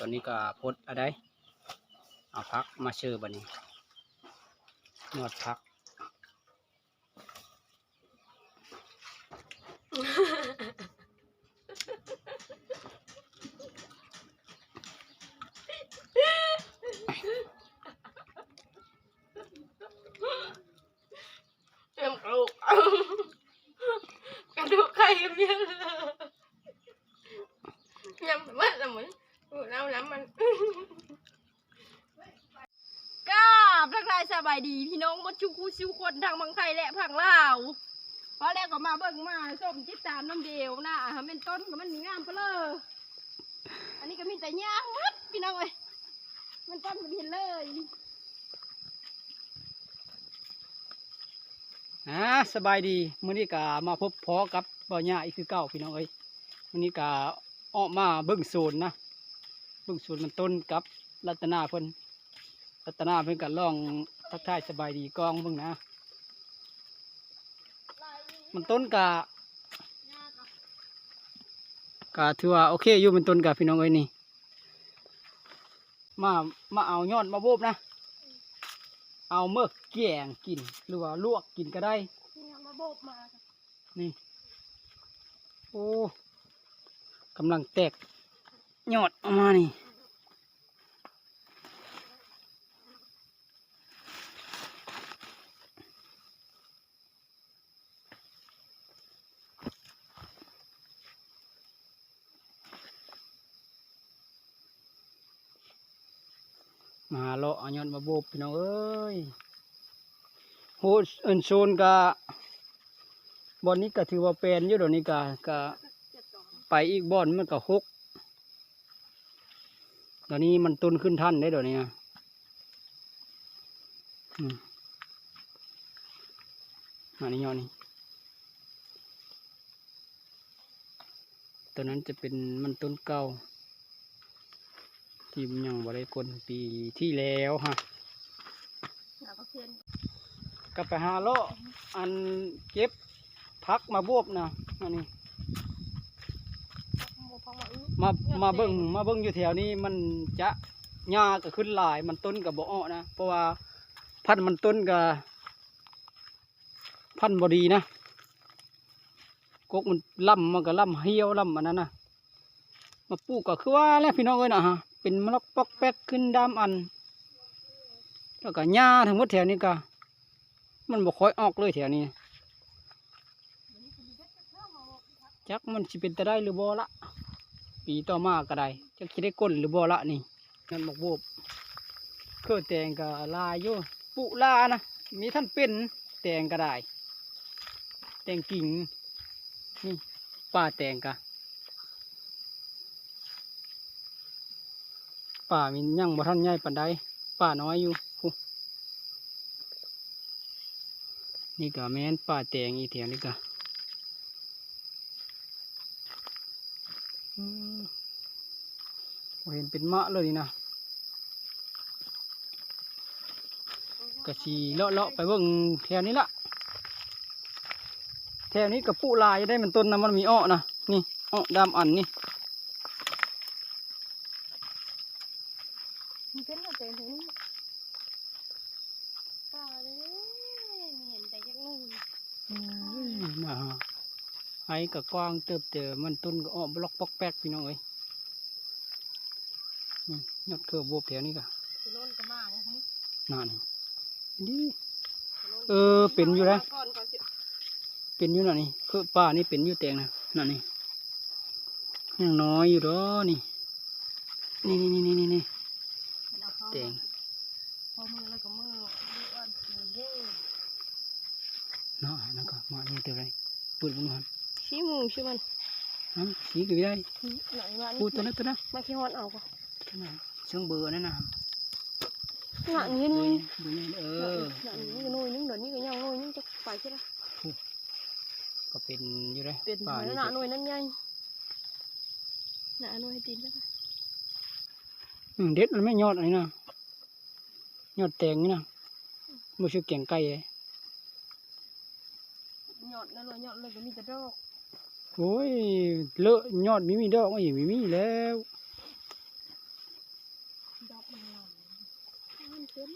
ตอนนี้ก็พดอะไรเอาพักมาเชื่อบันนี้นวดพักเต็มกระดูกกระดูกไข่เบี้ยเลยยำแบบละเห มือนแล้วน้ำมัน ก็ทักทายสบายดีพี่น้องมาชุกคูชิวคนทางบางไทยและผังลาวพอแล้วก็มาเบิ่งมาส้มจิตตามน้ำเดียวนะอะเป็นต้นก็มันมีงามไปเลยอันนี้ก็มีแต่หญ้าหมดพี่น้องเอ้ยมันต้นก็เห็นเลยอ่าสบายดีมื้อนี้ก็มาพบพอกับบ่อหญ้าอีกคือเก่าพี่น้องเอ้ยมื้อนี้ก็ออกมาเบิ่งโซนนะเบิ่งโซนมันต้นกับรัตนาเพิ่นรัตนาเพิ่นก็ลองทักทายสบายดีกองเบิ่งนะ มันต้นกะกะถือว่าโอเคอยู่มันต้นกะพี่น้องเอ้ยนี่ มามาเอายอดมาโบบนะ เอาเมื่อแกงกินหรือว่าลวกกินก็ได้นี่เอามาโบกมานี่โอ้กำลังแตก หยอดออกมานี่มาเลาะเอายอดมาโบบพี่น้องเอ้ยโหอินโซนกะบอนนี้ก็ถือว่าเป็นอยู่เดยวนี้กะกะไปอีกบอนมันก็หก ตอนนี้มันต้นขึ้นท่านได้เดี๋ยวนี้นะอืมมานี่ยอดนี่ตัวนั้นจะเป็นมันต้นเก่าที่มันยังบริกลปีที่แล้วฮะแล้วก็เพียนกลับไปหาเลาะอันเก็บพักมาบวบนะอันนี้หมูพัง มาอื้อมามาเบิ้งมาเบิ้งอยู่แถวนี้มันจะหญ้าก็ขึ้นหลาย มันต้นกับบ่อ้อนะเพราะว่าพันธุ์มันต้นกับพันธุ์บดีนะกกมันล่ำมันก็ล่ำเหี่ยวล่ำอันนั้นนะมาปลูกก็คือว่าแล้วพี่น้องเอ้ยนะฮะเป็นมะละกปอกแป๊กขึ้นดามอัน แล้วก็หญ้าทั้งหมดแถวนี้ก็มันบ่ค่อยออกเลยแถวนี้จักมันสิเป็นตะได้หรือบ่ละ ปีต่อมาก็ได้จักสิได้ก้นหรือบ่ละนี่นั่นบอกโบบเครื่อแตงก็ลายอยู่ปุลานะมีท่านเป็นแตงก็ได้แตงกิ่งนี่ป่าแตงกะป่ามียังบ่ทันใหญ่ปานใดป่าน้อยอยู่นี่ก็แม่นป่าแตงอีแถวนี้ก็ อืมบ่ เห็นเป็นมะเลยนะกะชีเลาะเลาะๆไปเบิ่งแถวนี้ละแถวนี้กับปูลายได้มันต้นนะมันมีอ้อนะนี่อ้อดำอันนี่ มีเป็นตัวเต็มถึงป่าเลยมีเห็นแต่ยักษ์งู อุ้ยมาหา ไอ้กับกว้างเติบเตอมันต้นก็อ้อบล็อกปอกแป๊กพี่น้องเอ้ยนี่ยอดเครือบวบแถวนี้ก็คือโน่นก็มาเนี่ยนี่นั่นดีเออเป็นอยู่แล้วก่อนก่อนสิเป็นอยู่น่ะนี่คือป้านี่เป็นอยู่แตงนะนั่นนี่ยังน้อยอยู่ดอนี่นี่นี่นี่นี่นี่เห็นเอาเข้าแตงพอมือแล้วก็มือมืออ่อนมือเย่เนาะนั่นก็มานี่เท่าไรพูดบุญหัน ชี้มือชี้มันฮะสีก็ไม่ได้ไหนมาพูดตัวนั้นตัวนั้นมาขี้ฮอนเอาก็ตัวนั้นช่างเบอร์นั่นนะหนักนี้นี่เบอร์นี่เออหนักนี้ก็นุ้ยนึงเดี๋ยวนี้ก็ยังนุ้ยนึงจะไปใช่ไหมก็เป็นอยู่เลยเป็นป้าหนี่นาหน่วยนั่นไงหนาหน่วยตีนแล้วอืมเด็ดมันไม่ยอดอะไรนะยอดแตงนี่นะไม่ใช่แกงไก่เลยหยอดนั่นเลยหยอดเลยก็มีแต่ดอก โอ้ย เลอะยอดมีมีดอกไม่มีมีแล้วดอกมันหล่อนมันเต็ม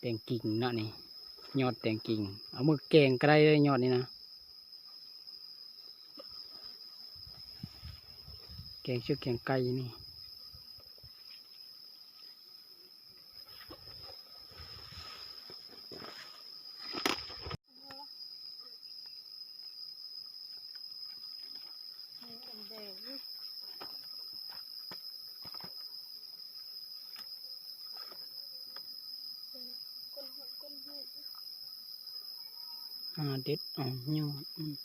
แตงกิ่งนะนี่ยอดแตงกิ่ง เอามือแกงไกลเลยยอดนี่นะ แกงชื่อแกงไก่นี่าเด็ดอ่อนยอด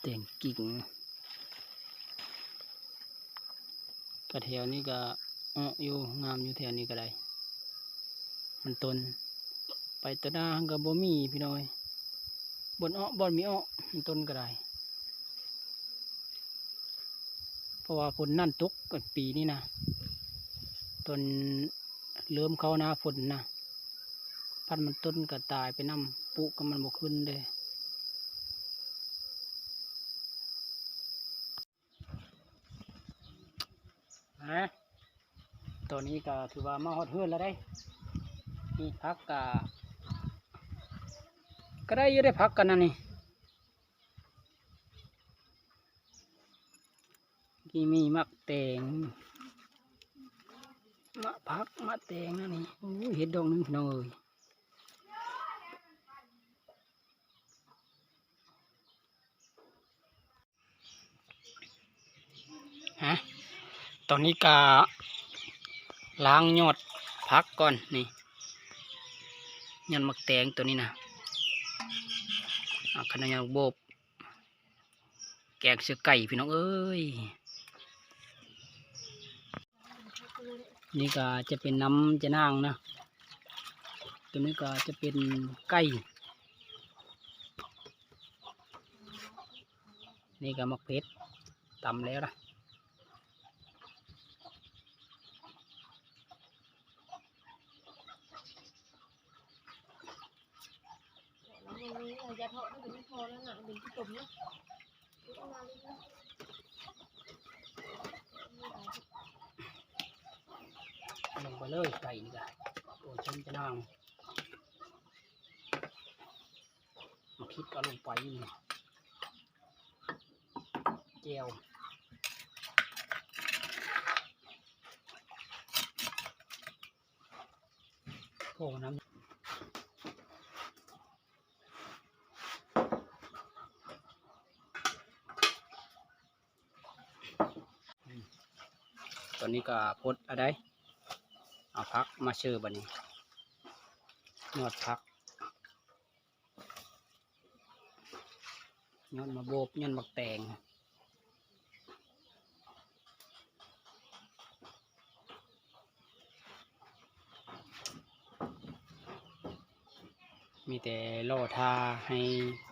แต่งกิ่งกระแถวนี้ก็อ้ออยู่งามอยู่แถวนี้ก็ได้ มันต้นไปตะดากับบ่มีพี่น้อย บนอ้อบอนมีอ้อมันต้นก็ได้เพราะว่าฝนนั่นตกปีนี้นะต้นเริ่มเข้าหน้าฝนนะ พันธุ์มันต้นก็ตายไปน้ำปลูกก็มันบ่ขึ้นเลยนะตอนนี้ก็ถือว่ามาฮอดเฮือนแล้วได้นี่พักกะก็ได้อยังได้พักกันนะนี่ที่มีมักแตงมะพักมะแตงนะนี่โอ้ยเห็ดดอกหนึงพี่น้องเอ้ย ฮะ ตอนนี้กาล้างยอดพักก่อนนี่ยอดมักแตงตัวนี้นะขนาดยอดโบบแกงเสือไก่พี่น้องเอ้ยนี่ก็จะเป็นน้ำจะนางนะตัวนี้ก็จะเป็นไก่นี่ก็มักเพชรตำแล้วนะ แล้อะไรจะเทาะไม่เป็นพอแล้วนะเป็นที่ตุ่มนะลงไปเลยไก่นี่ก็ตัวฉันจะนั่งมาคิดก็ลงไปนี่เจียวโอ้น้ำ ตอนนี้ก็พดอะไรเอาพักมาเชื่อบันนี้ยอดพักยอดมาโบบยอดมักแตงมีแต่ล่อทาให้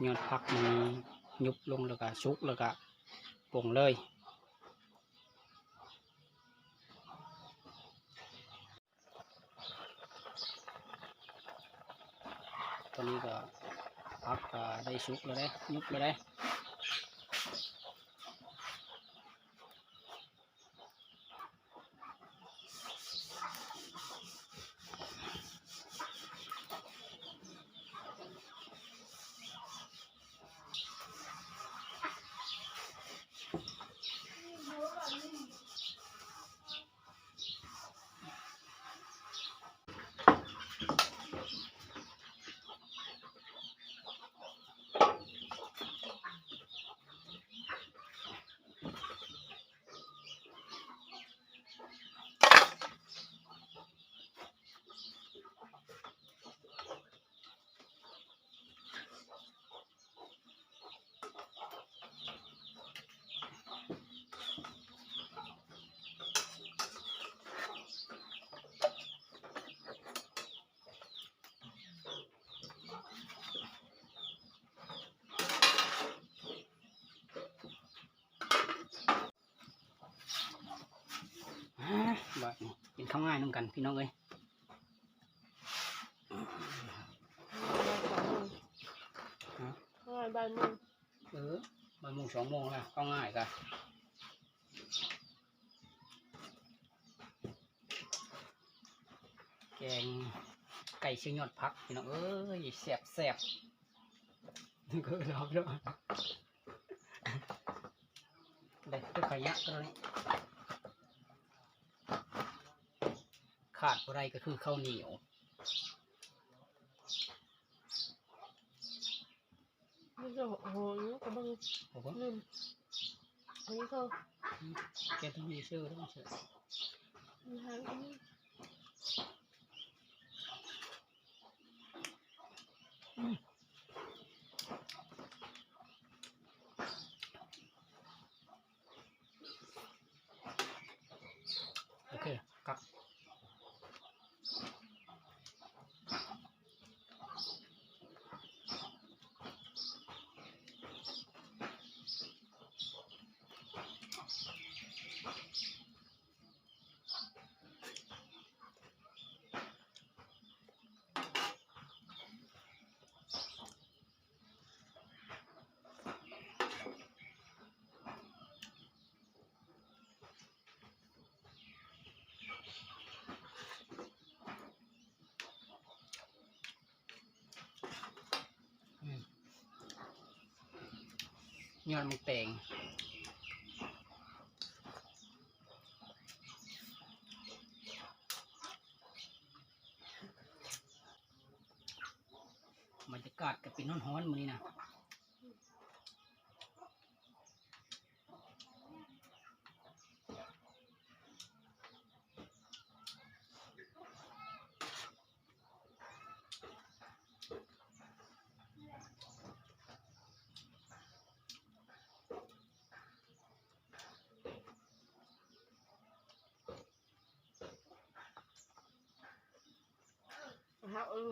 ยอดพักมันยุบลงแล้วก็ชุกแล้วก็ป่งเลย ตอนนี้ก็พัก ก็ได้ชุกเลยได้ยุบเลยได้อ่าบัดนี้เป็น ข้าวง่ายน้ำกันพี่น้องเอ้ยเอามาบ่ายโมงเออบ่ายโมงสองโมงแล้วเข้าง่ายกันแกงไก่เชียงยอดพักพี่น้องเอ้ยแสบแสบนี่ก็รอบแล้วเด็กตัวขยะตัวนี้ ขาดอะไรก็คือข้าวเหนียวนี่จะโอ้โหนี่ก็เบิ่งผมว่าลืมอันนี้ก็แกต้องมีชื่อต้องเชื่อมีหางอัน ยอนมันแตงบรรยากาศก็เป็นร้อนๆมือนี้นะ นะครับเออ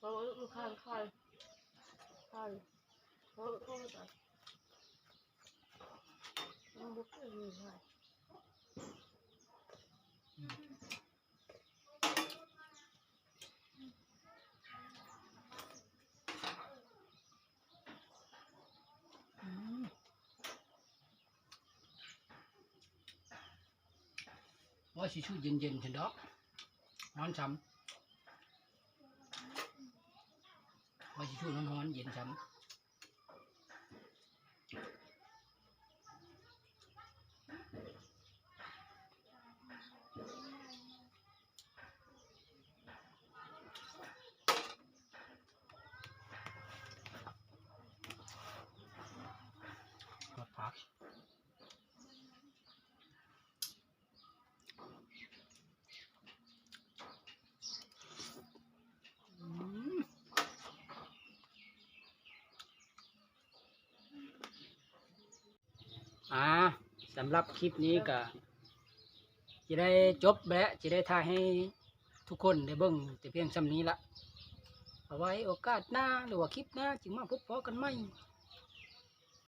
เราเออข้างข้างข้างเออเข้าไปก่อนมันบุกไปเลยค่ะอืมว่าชิชูเย็นๆฉันดอกนอนช้ำ ว่าชิชูนอนๆเย็นช้ำ อ่าสำหรับคลิปนี้ก็จะได้จบและจะได้ถ่ายให้ทุกคนได้เบิ่งแต่เพียงซ้ำนี้ละเอาไว้โอกาสหน้าหรือว่าคลิปหน้าจึงมาพบพอกันไหม